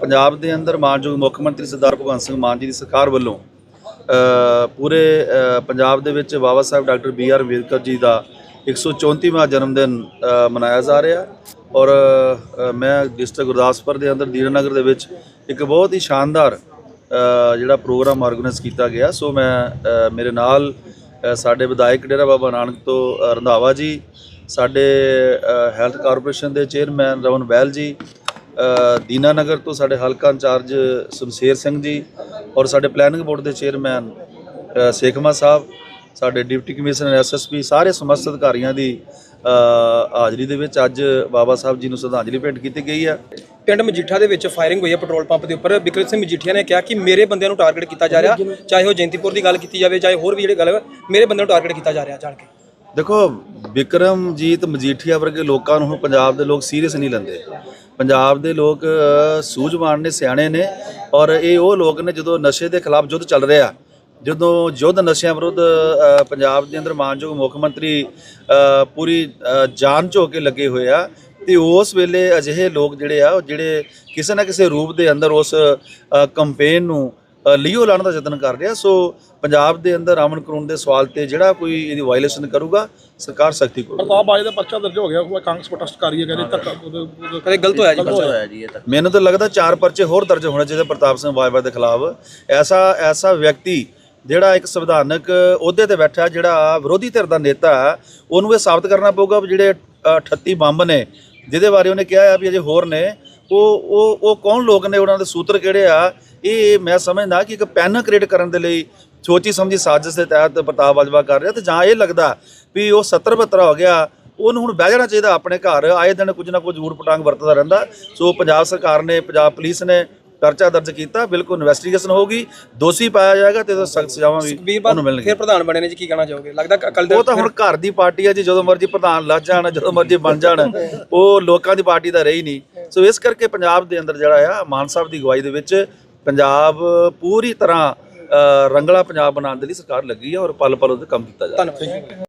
ਪੰਜਾਬ ਦੇ ਅੰਦਰ ਮਾਨਯੋਗ ਮੁੱਖ ਮੰਤਰੀ ਸਰਦਾਰ ਭਗਵੰਤ ਸਿੰਘ ਮਾਨ ਜੀ ਦੀ ਸਰਕਾਰ ਵੱਲੋਂ ਪੂਰੇ ਪੰਜਾਬ ਦੇ ਵਿੱਚ Baba Sahib doctor B R Ambedkar ji ਦਾ 134ਵਾਂ ਜਨਮ ਦਿਨ ਅ, ਮਨਾਇਆ ਜਾ ਰਿਹਾ ਔਰ ਮੈਂ ਡਿਸਟ੍ਰਿਕਟ ਗੁਰਦਾਸਪੁਰ ਦੇ ਅੰਦਰ ਦੀਨਾਨਗਰ ਦੇ ਵਿੱਚ ਇੱਕ ਬਹੁਤ ਹੀ ਸ਼ਾਨਦਾਰ ਜਿਹੜਾ ਪ੍ਰੋਗਰਾਮ ਆਰਗੇਨਾਈਜ਼ ਕੀਤਾ ਗਿਆ। ਸੋ ਮੈਂ ਮੇਰੇ ਨਾਲ ਸਾਡੇ ਵਿਧਾਇਕ ਡੇਰਾ ਬਾਬਾ ਨਾਨਕ ਤੋਂ ਰੰਧਾਵਾ ਜੀ ਸਾਡੇ ਹੈਲਥ ਕਾਰਪੋਰੇਸ਼ਨ ਦੇ ਚੇਅਰਮੈਨ ਰਵਨ ਬੈਲ ਜੀ ਦੀਨਾਨਗਰ ਤੋਂ ਸਾਡੇ ਹਲਕਾ ਇੰਚਾਰਜ ਸ਼ਮਸ਼ੇਰ ਸਿੰਘ ਜੀ ਔਰ ਸਾਡੇ ਪਲੈਨਿੰਗ ਬੋਰਡ ਦੇ ਚੇਅਰਮੈਨ ਸੇਖਮਾ ਸਾਹਿਬ ਸਾਡੇ ਡਿਪਟੀ ਕਮਿਸ਼ਨਰ ਐਸਐਸਪੀ ਸਾਰੇ ਸਮਸਤ ਅਧਿਕਾਰੀਆਂ ਦੀ ਹਾਜ਼ਰੀ ਦੇ ਵਿੱਚ ਅੱਜ ਬਾਬਾ ਸਾਹਿਬ ਜੀ ਨੂੰ ਸ਼ਰਧਾਂਜਲੀ ਭੇਂਟ ਕੀਤੀ ਗਈ ਹੈ। ਪਿੰਡ ਮਜੀਠਾ ਦੇ ਵਿੱਚ ਫਾਇਰਿੰਗ ਹੋਈ ਹੈ ਪੈਟਰੋਲ ਪੰਪ ਦੇ ਉੱਪਰ। ਬਿਕਰਮ ਸਿੰਘ ਮਜੀਠੀਆ ਨੇ ਕਿਹਾ ਕਿ ਮੇਰੇ ਬੰਦਿਆਂ ਨੂੰ ਟਾਰਗੇਟ ਕੀਤਾ ਜਾ ਰਿਹਾ। ਚਾਹੇ ਉਹ ਜੈਂਤੀਪੁਰ ਦੀ ਗੱਲ ਕੀਤੀ ਜਾਵੇ ਚਾਹੇ ਹੋਰ ਵੀ ਜਿਹੜੇ ਗੱਲ ਮੇਰੇ ਬੰਦਿਆਂ ਨੂੰ ਟਾਰਗੇਟ ਕੀਤਾ ਜਾ ਰਿਹਾ ਜਾਣ ਕੇ। ਦੇਖੋ ਵਿਕਰਮਜੀਤ ਮਜੀਠੀਆ ਵਰਗੇ ਲੋਕਾਂ ਨੂੰ ਪੰਜਾਬ ਦੇ ਲੋਕ ਸੀਰੀਅਸ ਨਹੀਂ ਲੈਂਦੇ। ਪੰਜਾਬ ਦੇ ਲੋਕ ਸੂਝਵਾਨ ਨੇ, ਸਿਆਣੇ ਨੇ ਔਰ ਇਹ ਉਹ ਲੋਕ ਨੇ ਜਦੋਂ ਨਸ਼ੇ ਦੇ ਖਿਲਾਫ ਯੁੱਧ ਚੱਲ ਰਿਹਾ, ਜਦੋਂ ਯੁੱਧ ਨਸ਼ਿਆਂ ਵਿਰੁੱਧ ਪੰਜਾਬ ਦੇ ਅੰਦਰ ਮਾਨਯੋਗ ਮੁੱਖ ਮੰਤਰੀ ਪੂਰੀ ਜਾਨ ਝੋ ਕੇ ਲੱਗੇ ਹੋਏ ਆ, ਤੇ ਉਸ ਵੇਲੇ ਅਜਿਹੇ ਲੋਕ ਜਿਹੜੇ ਆ, ਉਹ ਜਿਹੜੇ ਕਿਸੇ ਨਾ ਕਿਸੇ ਰੂਪ ਦੇ ਅੰਦਰ ਉਸ ਕੰਪੇਨ ਨੂੰ ਲੀਓ ਲਾਉਣ ਦਾ ਯਤਨ ਕਰ ਰਿਹਾ। ਸੋ ਪੰਜਾਬ ਦੇ ਅੰਦਰ ਅਮਨ ਕਾਨੂੰਨ ਦੇ ਸਵਾਲ ਤੇ ਜਿਹੜਾ ਕੋਈ ਇਹਦੀ ਵਾਇਲੇਸ਼ਨ ਕਰੂਗਾ ਸਰਕਾਰ ਸਖਤੀ ਕਰੂਗੀ। ਪ੍ਰਤਾਪ ਬਾਜੀ ਦਾ ਪਰਚਾ ਦਰਜ ਹੋ ਗਿਆ ਉਹ ਕਾਂਗਰਸ ਪ੍ਰੋਟੈਸਟ ਕਰ ਰਹੀ ਹੈ ਕਹਿੰਦੇ ਧੱਕਾ ਉਹਦੇ- ਉਹਦੇ- ਕਦੇ ਗਲਤ ਹੋਇਆ ਜੀ ਪਰਚਾ ਮੈਨੂੰ ਤਾਂ ਲੱਗਦਾ ਚਾਰ ਪਰਚੇ ਹੋਰ ਦਰਜ ਹੋਣੇ ਚਾਹੀਦੇ ਪ੍ਰਤਾਪ ਸਿੰਘ ਬਾਜਵਾ ਦੇ ਖਿਲਾਫ। ਐਸਾ ਐਸਾ ਵਿਅਕਤੀ ਜਿਹੜਾ ਇੱਕ ਸੰਵਿਧਾਨਕ ਅਹੁਦੇ ਤੇ ਬੈਠਾ ਜਿਹੜਾ ਵਿਰੋਧੀ ਧਿਰ ਦਾ ਨੇਤਾ ਉਹਨੂੰ ਇਹ ਸਾਬਤ ਕਰਨਾ ਪਊਗਾ ਵੀ ਜਿਹੜੇ ਅ, 38 ਬੰਬ ਨੇ ਜਿਹਦੇ ਬਾਰੇ ਉਹਨੇ ਕਿਹਾ ਆ ਵੀ ਅਜੇ ਹੋਰ ਨੇ ਉਹ ਉਹ ਉਹ ਕੌਣ ਲੋਕ ਨੇ ਉਹਨਾਂ ਦੇ ਸੂਤਰ ਕਿਹੜੇ ਆ? ਇਹ ਮੈਂ ਸਮਝਦਾ ਕਿ ਇੱਕ ਪੈਨ ਕ੍ਰੀਏਟ ਕਰਨ ਦੇ ਲਈ ਸੋਚੀ ਸਮਝੀ ਸਾਜ਼ਿਸ਼ ਦੇ ਤਹਿਤ ਪ੍ਰਤਾਪ ਬਾਜਵਾ ਕਰ ਰਿਹਾ ਤੇ ਜਾਂ ਇਹ ਲੱਗਦਾ ਵੀ ਉਹ 70 72 ਹੋ ਗਿਆ ਉਹਨੂੰ ਹੁਣ ਬਹਿ ਜਾਣਾ ਚਾਹੀਦਾ ਆਪਣੇ ਘਰ ਆਏ ਦਿਨ ਕੁਝ ਨਾ ਕੁਝ ਊਟ ਪਟਾਂਗ ਵਰਤਦਾ ਰਹਿੰਦਾ। ਸੋ ਪੰਜਾਬ ਸਰਕਾਰ ਨੇ ਪੰਜਾਬ ਪੁਲਿਸ ਨੇ ਪਰਚਾ ਦਰਜ ਕੀਤਾ ਬਿਲਕੁਲ ਇਨਵੈਸਟੀਗੇਸ਼ਨ ਹੋਊਗੀ ਦੋਸ਼ੀ ਪਾਇਆ ਜਾਏਗਾ ਤੇ ਸਖਤ ਸਜ਼ਾਵਾਂ ਵੀ ਉਹਨੂੰ ਮਿਲਣਗੀਆਂ। ਫਿਰ ਪ੍ਰਧਾਨ ਬਣੇ ਨੇ ਜੀ ਕੀ ਕਹਿਣਾ ਚਾਹੋਗੇ? ਲੱਗਦਾ ਕੱਲ ਦੇ ਉਹ ਤਾਂ ਹੁਣ ਘਰ ਦੀ ਪਾਰਟੀ ਆ ਜੀ ਜਦੋਂ ਮਰਜ਼ੀ ਪ੍ਰਧਾਨ ਲੱਜ ਜਾਣ ਜਦੋਂ ਮਰਜ਼ੀ ਬਣ ਜਾਣ ਉਹ ਲੋਕਾਂ ਦੀ ਪਾਰਟੀ ਤਾਂ ਰਹੀ ਨਹੀਂ। ਸੋ ਇਸ ਕਰਕੇ ਪੰਜਾਬ ਦੇ ਅੰਦਰ ਜਿਹੜਾ ਆ ਮਾਨ ਸਾਹਿਬ ਦੀ ਅਗਵਾਈ ਦੇ ਵਿੱਚ ਪੰਜਾਬ ਪੂਰੀ ਤਰ੍ਹਾਂ ਰੰਗਲਾ ਪੰਜਾਬ ਬਣਾਉਣ ਦੇ ਲਈ ਸਰਕਾਰ ਲੱਗੀ ਹੈ ਔਰ ਪਲ ਪਲ ਉਹਦੇ ਕੰਮ ਕੀਤਾ ਜਾ ਰਿਹਾ। ਧੰਨਵਾਦ।